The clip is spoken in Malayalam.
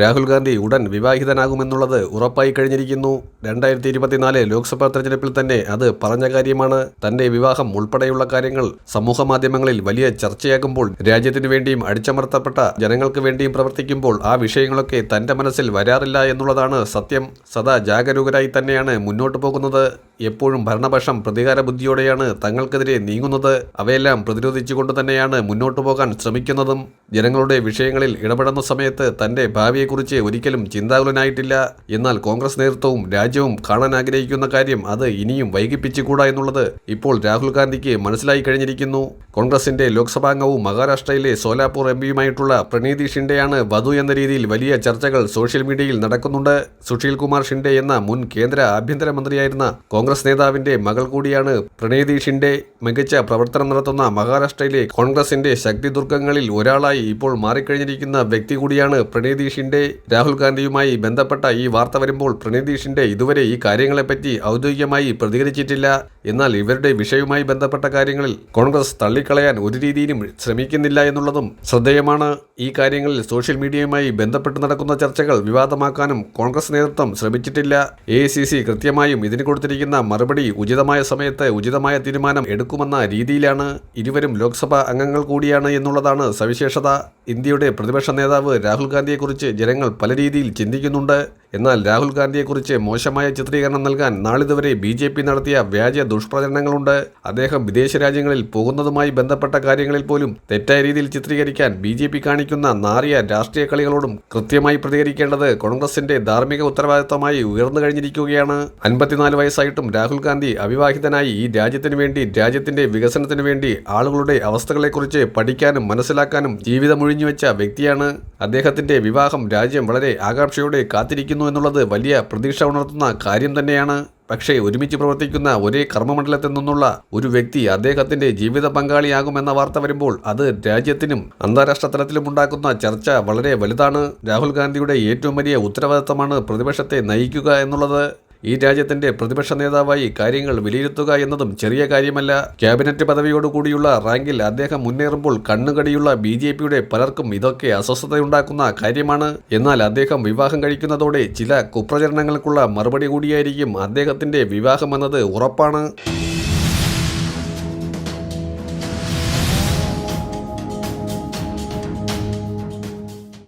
രാഹുൽ ഗാന്ധി ഉടൻ വിവാഹിതനാകുമെന്നുള്ളത് ഉറപ്പായി കഴിഞ്ഞിരിക്കുന്നു. രണ്ടായിരത്തി ഇരുപത്തിനാല് ലോക്സഭാ തെരഞ്ഞെടുപ്പിൽ തന്നെ അത് പറഞ്ഞ കാര്യമാണ്. തന്റെ വിവാഹം ഉൾപ്പെടെയുള്ള കാര്യങ്ങൾ സമൂഹ മാധ്യമങ്ങളിൽ വലിയ ചർച്ചയാകുമ്പോൾ രാജ്യത്തിനു വേണ്ടിയും അടിച്ചമർത്തപ്പെട്ട ജനങ്ങൾക്ക് വേണ്ടിയും പ്രവർത്തിക്കുമ്പോൾ ആ വിഷയങ്ങളൊക്കെ തന്റെ മനസ്സിൽ വരാറില്ല എന്നുള്ളതാണ് സത്യം. സദാ ജാഗരൂകരായി തന്നെയാണ് മുന്നോട്ടു പോകുന്നത്. എപ്പോഴും ഭരണപക്ഷം പ്രതികാര ബുദ്ധിയോടെയാണ് തങ്ങൾക്കെതിരെ നീങ്ങുന്നത്. അവയെല്ലാം പ്രതിരോധിച്ചുകൊണ്ട് തന്നെയാണ് മുന്നോട്ടു പോകാൻ ശ്രമിക്കുന്നതും. ജനങ്ങളുടെ വിഷയങ്ങളിൽ ഇടപെടുന്ന സമയത്ത് തന്റെ ഭാവിയെക്കുറിച്ച് ഒരിക്കലും ചിന്താകുലനായിട്ടില്ല. എന്നാൽ കോൺഗ്രസ് നേതൃത്വവും രാജ്യവും കാണാൻ ആഗ്രഹിക്കുന്ന കാര്യം അത് ഇനിയും വൈകിപ്പിച്ചുകൂടാ എന്നുള്ളത് ഇപ്പോൾ രാഹുൽ ഗാന്ധിക്ക് മനസ്സിലായി കഴിഞ്ഞിരിക്കുന്നു. കോൺഗ്രസിന്റെ ലോക്സഭാംഗവും മഹാരാഷ്ട്രയിലെ സോലാപൂർ എം പിയുമായിട്ടുള്ള പ്രണീതി ഷിൻഡെയാണ് വധു എന്ന രീതിയിൽ വലിയ ചർച്ചകൾ സോഷ്യൽ മീഡിയയിൽ നടക്കുന്നുണ്ട്. സുഷീൽ കുമാർ ഷിൻഡെ എന്ന മുൻ കേന്ദ്ര ആഭ്യന്തരമന്ത്രിയായിരുന്ന കോൺഗ്രസ് നേതാവിന്റെ മകൾ കൂടിയാണ് പ്രണീതി മികച്ച പ്രവർത്തനം നടത്തുന്ന മഹാരാഷ്ട്രയിലെ കോൺഗ്രസിന്റെ ശക്തി ദുർഗങ്ങളിൽ ഒരാളായി ഇപ്പോൾ മാറിക്കഴിഞ്ഞിരിക്കുന്ന വ്യക്തി കൂടിയാണ് പ്രണീതി രാഹുൽ ഗാന്ധിയുമായി ബന്ധപ്പെട്ട ഈ വാർത്ത വരുമ്പോൾ പ്രണീതി ഇതുവരെ ഈ കാര്യങ്ങളെപ്പറ്റി ഔദ്യോഗികമായി പ്രതികരിച്ചിട്ടില്ല. എന്നാൽ ഇവരുടെ വിഷയവുമായി ബന്ധപ്പെട്ട കാര്യങ്ങളിൽ കോൺഗ്രസ് തള്ളിക്കളയാൻ ഒരു രീതിയിലും ശ്രമിക്കുന്നില്ല എന്നുള്ളതും ശ്രദ്ധേയമാണ്. ഈ കാര്യങ്ങളിൽ സോഷ്യൽ മീഡിയയുമായി ബന്ധപ്പെട്ട് നടക്കുന്ന ചർച്ചകൾ വിവാദമാക്കാനും കോൺഗ്രസ് നേതൃത്വം ശ്രമിച്ചിട്ടില്ല. എ കൃത്യമായും ഇതിന് കൊടുത്തിരിക്കുന്ന മറുപടി ഉചിതമായ സമയത്ത് ഉചിതമായ തീരുമാനം എടുക്കുമെന്ന രീതിയിലാണ് ഇരുവരും ലോക്സഭാ അംഗങ്ങൾ കൂടിയാണ് എന്നുള്ളതാണ് സവിശേഷത. ഇന്ത്യയുടെ പ്രതിപക്ഷ നേതാവ് രാഹുൽ ഗാന്ധിയെക്കുറിച്ച് ജനങ്ങൾ പല രീതിയിൽ ചിന്തിക്കുന്നുണ്ട്. എന്നാൽ രാഹുൽ ഗാന്ധിയെക്കുറിച്ച് മോശമായ ചിത്രീകരണം നൽകാൻ നാളിതുവരെ ബി ജെ പി നടത്തിയ വ്യാജ ദുഷ്പ്രചരണങ്ങളുണ്ട്. അദ്ദേഹം വിദേശ രാജ്യങ്ങളിൽ പോകുന്നതുമായി ബന്ധപ്പെട്ട കാര്യങ്ങളിൽ പോലും തെറ്റായ രീതിയിൽ ചിത്രീകരിക്കാൻ ബി ജെ പി കാണിക്കുന്ന നാറിയ രാഷ്ട്രീയ കളികളോടും കൃത്യമായി പ്രതികരിക്കേണ്ടത് കോൺഗ്രസിന്റെ ധാർമ്മിക ഉത്തരവാദിത്തമായി ഉയർന്നു കഴിഞ്ഞിരിക്കുകയാണ്. അൻപത്തിനാല് വയസ്സായിട്ടും രാഹുൽ ഗാന്ധി അവിവാഹിതനായി ഈ രാജ്യത്തിനു വേണ്ടി രാജ്യത്തിന്റെ വികസനത്തിനു വേണ്ടി ആളുകളുടെ അവസ്ഥകളെക്കുറിച്ച് പഠിക്കാനും മനസ്സിലാക്കാനും ജീവിതമൊഴിഞ്ഞുവെച്ച വ്യക്തിയാണ്. അദ്ദേഹത്തിന്റെ വിവാഹം രാജ്യം വളരെ ആകാംക്ഷയോടെ കാത്തിരിക്കുന്നു. എന്നുള്ളത് വലിയ പ്രതീക്ഷ ഉണർത്തുന്ന കാര്യം തന്നെയാണ്. പക്ഷേ ഒരുമിച്ച് പ്രവർത്തിക്കുന്ന ഒരേ കർമ്മമണ്ഡലത്തിൽ നിന്നുള്ള ഒരു വ്യക്തി അദ്ദേഹത്തിന്റെ ജീവിത പങ്കാളിയാകുമെന്ന വാർത്ത വരുമ്പോൾ അത് രാജ്യത്തിനും അന്താരാഷ്ട്ര തലത്തിലും ഉണ്ടാക്കുന്ന ചർച്ച വളരെ വലുതാണ്. രാഹുൽ ഗാന്ധിയുടെ ഏറ്റവും വലിയ ഉത്തരവാദിത്തമാണ് പ്രതിപക്ഷത്തെ നയിക്കുക എന്നുള്ളത്. ഈ രാജ്യത്തിന്റെ പ്രതിപക്ഷ നേതാവായി കാര്യങ്ങൾ വിലയിരുത്തുക എന്നതും ചെറിയ കാര്യമല്ല. ക്യാബിനറ്റ് പദവിയോടുകൂടിയുള്ള റാങ്കിൽ അദ്ദേഹം മുന്നേറുമ്പോൾ കണ്ണുകടിയുള്ള ബി ജെ പിയുടെ പലർക്കും ഇതൊക്കെ അസ്വസ്ഥതയുണ്ടാക്കുന്ന കാര്യമാണ്. എന്നാൽ അദ്ദേഹം വിവാഹം കഴിക്കുന്നതോടെ ചില കുപ്രചരണങ്ങൾക്കുള്ള മറുപടി കൂടിയായിരിക്കും അദ്ദേഹത്തിന്റെ വിവാഹമെന്നത് ഉറപ്പാണ്.